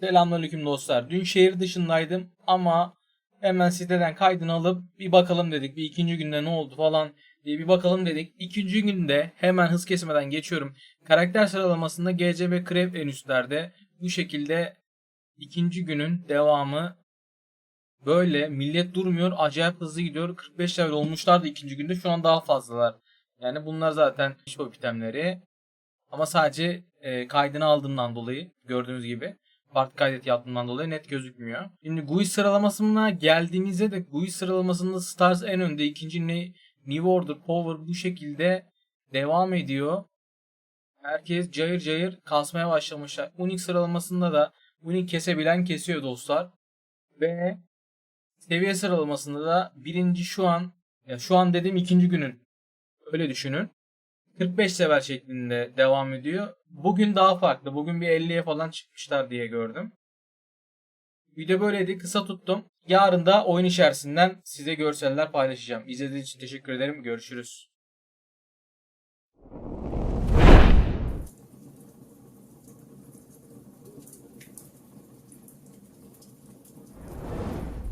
Selamünaleyküm dostlar. Dün şehir dışındaydım ama hemen siteden kaydını alıp bir bakalım dedik. Bir ikinci günde ne oldu falan diye bir bakalım dedik. İkinci günde hemen hız kesmeden geçiyorum. Karakter sıralamasında GCB Krev en üstlerde. Bu şekilde ikinci günün devamı böyle. Millet durmuyor. Acayip hızlı gidiyor. 45 level olmuşlardı ikinci günde. Şu an daha fazlalar. Yani bunlar zaten şop itemleri. Ama sadece e, kaydını aldığımdan dolayı gördüğünüz gibi farklı kaydet yaptığımdan dolayı net gözükmüyor. Şimdi GUI sıralamasına geldiğimizde de GUI sıralamasında Stars en önde. ikinci ne, New Order, Power bu şekilde devam ediyor. Herkes cayır cayır kasmaya başlamışlar. Unix sıralamasında da Unix kesebilen kesiyor dostlar. Ve seviye sıralamasında da birinci şu an ya şu an dediğim ikinci günün öyle düşünün. 45 sever şeklinde devam ediyor. Bugün daha farklı. Bugün bir 50'ye falan çıkmışlar diye gördüm. Video böyleydi. Kısa tuttum. Yarın da oyun içerisinden size görseller paylaşacağım. İzlediğiniz için teşekkür ederim. Görüşürüz.